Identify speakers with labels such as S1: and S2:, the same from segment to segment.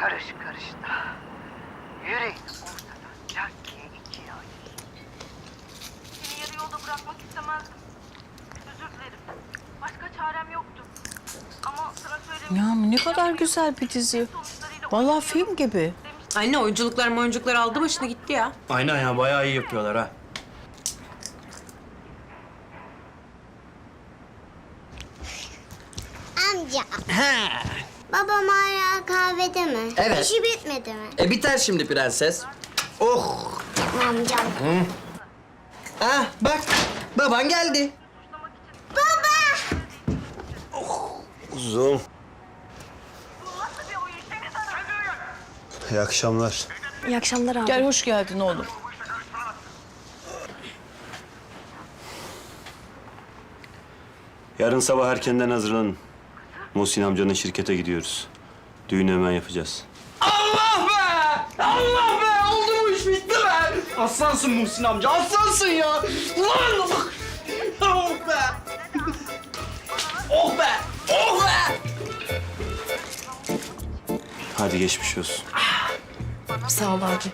S1: karış karış da. Yüreğini ortadan cankiye ikiye ayır.
S2: Seni yarı yolda bırakmak istemezdim. Özür dilerim. Başka çarem yoktu. Ama sana söylemiştim.
S3: Ya ne kadar güzel bir dizi. Vallahi film gibi.
S4: Anne oyunculuklar oyunculuklar aldı başını gitti ya.
S5: Aynen ya bayağı iyi yapıyorlar ha.
S6: Amca. Babam hala kahvede mi?
S7: Evet.
S6: İşi bitmedi mi?
S7: E biter şimdi prenses. Oh.
S6: Amcam.
S7: Ah bak baban geldi.
S8: Kuzum. İyi akşamlar.
S3: İyi akşamlar abi. Gel hoş geldin oğlum.
S8: Yarın sabah erkenden hazırlanın. Muhsin amcanın şirkete gidiyoruz. Düğünü hemen yapacağız.
S7: Allah be! Allah be! Oldu bu iş bitti be! Aslansın Muhsin amca, aslansın ya! Lan! Oh be! Oh be! Oh be!
S8: Hadi geçmiş olsun.
S3: Sağ ol abi.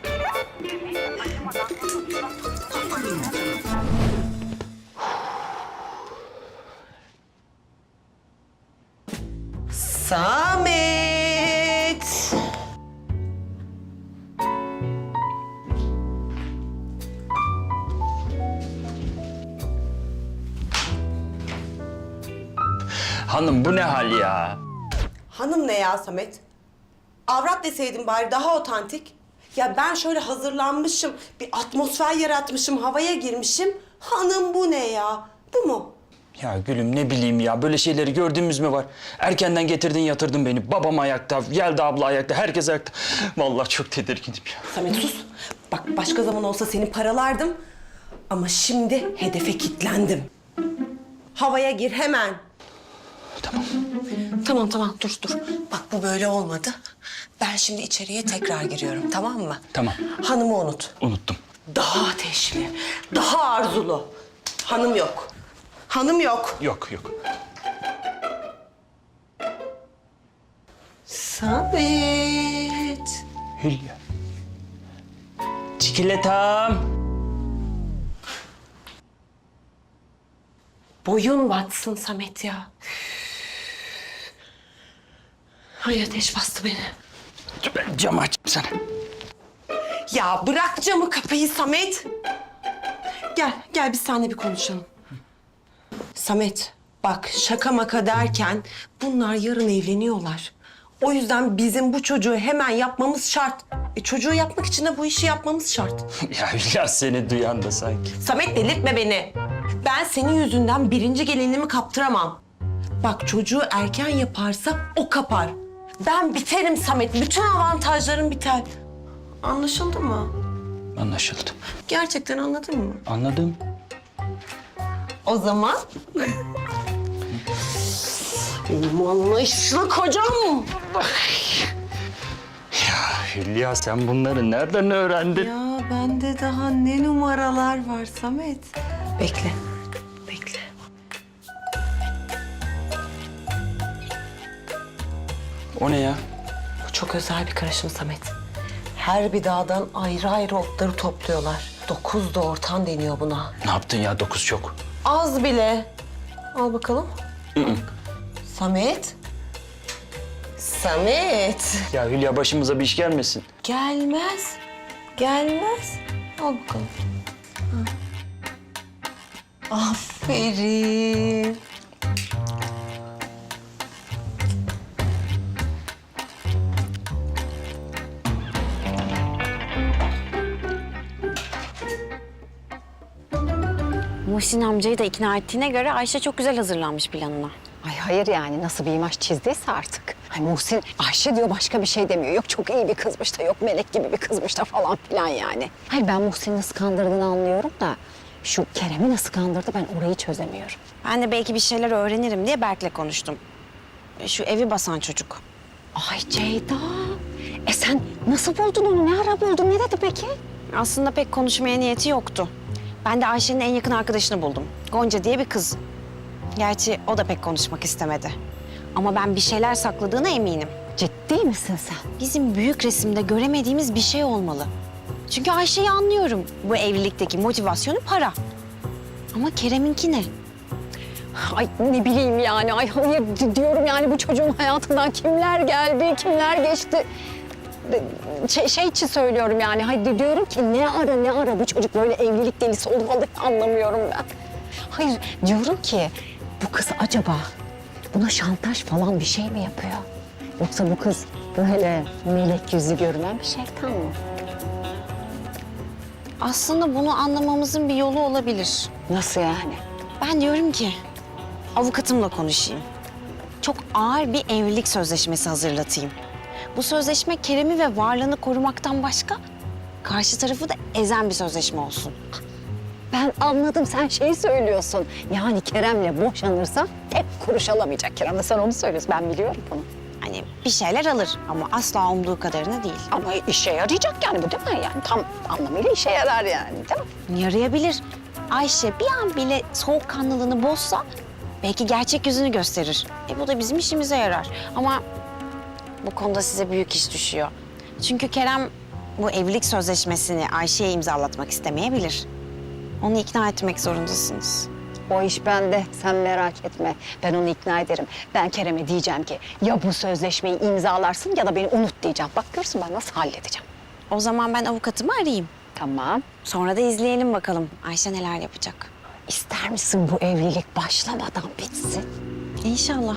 S7: Samet!
S5: Hanım bu ne hal ya?
S9: Hanım ne ya Samet? Avrat deseydin bari daha otantik. Ya ben şöyle hazırlanmışım, bir atmosfer yaratmışım, havaya girmişim. Hanım bu ne ya? Bu mu?
S5: Ya gülüm ne bileyim ya böyle şeyleri gördüğümüz mü var? Erkenden getirdin yatırdın beni. Babam ayakta, Yelda abla ayakta, herkes ayakta. Vallahi çok tedirginim ya.
S9: Samet sus. Bak başka zaman olsa seni paralardım. Ama şimdi hedefe kilitlendim. Havaya gir hemen.
S5: Tamam.
S9: Tamam tamam dur dur. Bak bu böyle olmadı. Ben şimdi içeriye tekrar giriyorum tamam mı?
S5: Tamam.
S9: Hanımı unut.
S5: Unuttum.
S9: Daha ateşli, daha arzulu. Hanım yok. Hanım yok.
S5: Yok yok.
S9: Samet.
S5: Hülya. Çikolatam.
S9: Boyun batsın Samet ya. Ay ateş bastı beni.
S5: Ben camı açayım sana.
S9: Ya bırak camı kapıyı Samet. Gel, gel biz seninle bir konuşalım. Samet, bak şaka maka derken bunlar yarın evleniyorlar. O yüzden bizim bu çocuğu hemen yapmamız şart. E, çocuğu yapmak için de bu işi yapmamız şart.
S5: Ya Hülya seni duyan da sanki.
S9: Samet delirtme beni. Ben senin yüzünden birinci gelinimi kaptıramam. Bak çocuğu erken yaparsa o kapar. Ben biterim Samet. Bütün avantajlarım biter. Anlaşıldı mı?
S5: Anlaşıldı.
S9: Gerçekten anladın mı?
S5: Anladım.
S9: O zaman... Benim anlayışlı kocam.
S5: Ya Hülya sen bunları nereden öğrendin?
S9: Ya bende daha ne numaralar var Samet. Bekle, bekle.
S5: O ne ya?
S9: Bu çok özel bir karışım Samet. Her bir dağdan ayrı ayrı otları topluyorlar. Dokuz doğurtan deniyor buna.
S5: Ne yaptın ya? Dokuz çok.
S9: Az bile. Al bakalım. Samet. Samet.
S5: Ya Hülya başımıza bir iş gelmesin.
S9: Gelmez. Gelmez. Al bakalım. Al. Aferin.
S10: Muhsin amcayı da ikna ettiğine göre Ayşe çok güzel hazırlanmış planına.
S11: Ay hayır yani nasıl bir imaj çizdiyse artık. Ay Muhsin Ayşe diyor başka bir şey demiyor. Yok çok iyi bir kızmış da yok melek gibi bir kızmış da falan filan yani. Hayır ben Muhsin'i nasıl kandırdığını anlıyorum da şu Kerem'i nasıl kandırdı ben orayı çözemiyorum.
S10: Ben de belki bir şeyler öğrenirim diye Berk'le konuştum. Şu evi basan çocuk.
S11: Ay Ceyda. E sen nasıl buldun onu? Ne ara buldun? Ne dedi peki?
S10: Aslında pek konuşmaya niyeti yoktu. Ben de Ayşe'nin en yakın arkadaşını buldum. Gonca diye bir kız. Gerçi o da pek konuşmak istemedi. Ama ben bir şeyler sakladığına eminim.
S11: Ciddi misin sen?
S10: Bizim büyük resimde göremediğimiz bir şey olmalı. Çünkü Ayşe'yi anlıyorum. Bu evlilikteki motivasyonu para. Ama Kerem'inki ne?
S11: Ay ne bileyim yani. Ay hayır di- diyorum yani bu çocuğun hayatından kimler geldi, kimler geçti. Şey, şey için söylüyorum yani. Hayır diyorum ki ne ara ne ara bu çocuk böyle evlilik delisi vallahi anlamıyorum ben. Hayır diyorum ki bu kız acaba buna şantaj falan bir şey mi yapıyor? Yoksa bu kız böyle melek yüzü görünen bir şeytan mı?
S10: Aslında bunu anlamamızın bir yolu olabilir.
S11: Nasıl yani?
S10: Ben diyorum ki avukatımla konuşayım. Çok ağır bir evlilik sözleşmesi hazırlatayım. Bu sözleşme Kerem'i ve varlığını korumaktan başka karşı tarafı da ezen bir sözleşme olsun.
S11: Ben anladım sen şeyi söylüyorsun. Yani Kerem'le boşanırsa tek kuruş alamayacak Kerem de sen onu söylüyorsun. Ben biliyorum bunu.
S10: Hani bir şeyler alır ama asla umduğu kadarını değil.
S11: Ama işe yarayacak yani bu değil mi? Yani tam anlamıyla işe yarar yani değil mi?
S10: Yarayabilir. Ayşe bir an bile soğukkanlılığını bozsa belki gerçek yüzünü gösterir. E bu da bizim işimize yarar. Ama bu konuda size büyük iş düşüyor. Çünkü Kerem bu evlilik sözleşmesini Ayşe'ye imzalatmak istemeyebilir. Onu ikna etmek zorundasınız.
S11: O iş bende. Sen merak etme. Ben onu ikna ederim. Ben Kerem'e diyeceğim ki ya bu sözleşmeyi imzalarsın ya da beni unut diyeceğim. Bak görürsün ben nasıl halledeceğim.
S10: O zaman ben avukatımı arayayım.
S11: Tamam.
S10: Sonra da izleyelim bakalım Ayşe neler yapacak.
S11: İster misin bu evlilik başlamadan bitsin?
S10: İnşallah.